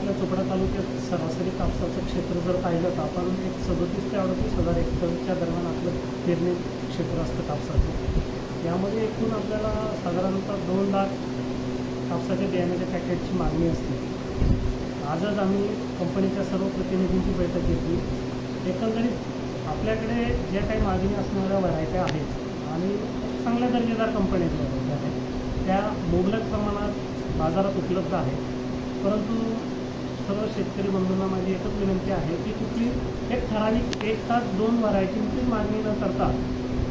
आपल्या चोपडा तालुक्यात सरासरी कापसाचं क्षेत्र जर पाहिलं तर आपण एक सदतीस ते अडतीस हजार हेक्टरच्या दरम्यान आपलं पेरणी क्षेत्र असतं कापसाचं यामध्ये एकूण आपल्याला साधारणतः दोन लाख कापसाच्या बियाण्याच्या पॅकेटची मागणी असते. आजच आम्ही कंपनीच्या सर्व प्रतिनिधींची बैठक घेतली. एकंदरीत आपल्याकडे ज्या काही मागणी असणाऱ्या व्हरायट्या आहेत आणि चांगल्या दर्जेदार कंपनीत आहेत त्या मुबलक प्रमाणात बाजारात उपलब्ध आहेत. परंतु सर्व शेतकरी बंधूंना माझी एकच विनंती आहे की कुठली एक ठराविक एक तास दोन व्हरायटींची मागणी न करता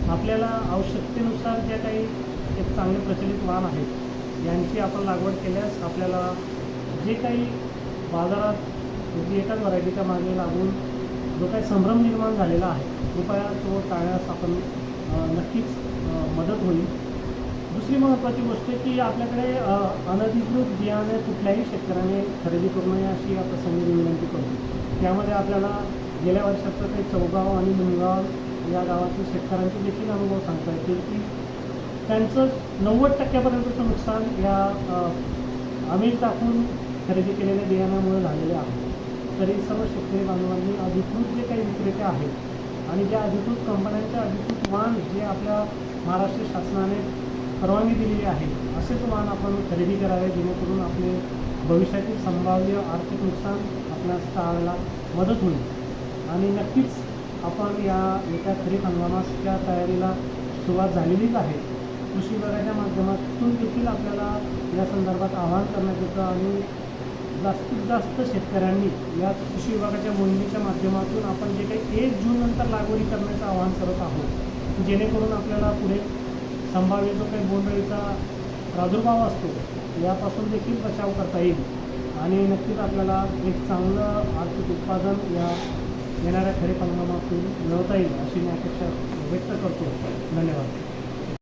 आपल्याला आवश्यकतेनुसार ज्या काही एक चांगले प्रचलित वाण आहेत यांची आपण लागवड केल्यास आपल्याला जे काही बाजारात म्हणजे एकाच व्हरायटीच्या मागणी लागून जो काही संभ्रम निर्माण झालेला आहे कृपया तो टाळण्यास आपण नक्कीच मदत होईल. दुसरी महत्त्वाची गोष्ट की आपल्याकडे अनधिकृत बियाणे कुठल्याही शेतकऱ्याने खरेदी करू नये अशी आता संधी विनंती करतो. त्यामध्ये आपल्याला गेल्या वर्षाचं काही चौगाव आणि मुंगाव या गावातील शेतकऱ्यांचे देखील अनुभव सांगता येतील की त्यांचं नव्वद टक्क्यापर्यंतचं नुकसान या अ, आमिष टाकून खरेदी केलेल्या बियाण्यामुळे झालेले आहे. तरी सर्व शेतकरी बांधवांनी अधिकृत जे काही विक्रेते आहेत आणि ज्या अधिकृत कंपन्यांच्या अधिकृत वाण जे आपल्या महाराष्ट्र शासनाने परवानगी दिलेली आहे असेच वाहन आपण खरेदी करावे जेणेकरून आपले भविष्यातील संभाव्य आर्थिक नुकसान आपल्यास टाळायला मदत होईल. आणि नक्कीच आपण या एका खरीप हंगामाच्या तयारीला सुरुवात झालेलीच आहे. कृषी विभागाच्या माध्यमातून देखील आपल्याला या संदर्भात आवाहन करण्यात येतं आणि जास्तीत जास्त शेतकऱ्यांनी या कृषी विभागाच्या मोहिमेच्या माध्यमातून आपण जे काही एक जून नंतर लागवडी करण्याचं आवाहन करत आहोत जेणेकरून आपल्याला पुढे संभाव्य जो काही बोंडअळीचा प्रादुर्भाव असतो यापासून देखील बचाव करता येईल. आणि नक्कीच आपल्याला एक चांगलं आर्थिक उत्पादन या येणाऱ्या खरीप हंगामातून मिळवता येईल अशी मी अपेक्षा व्यक्त करतो. धन्यवाद.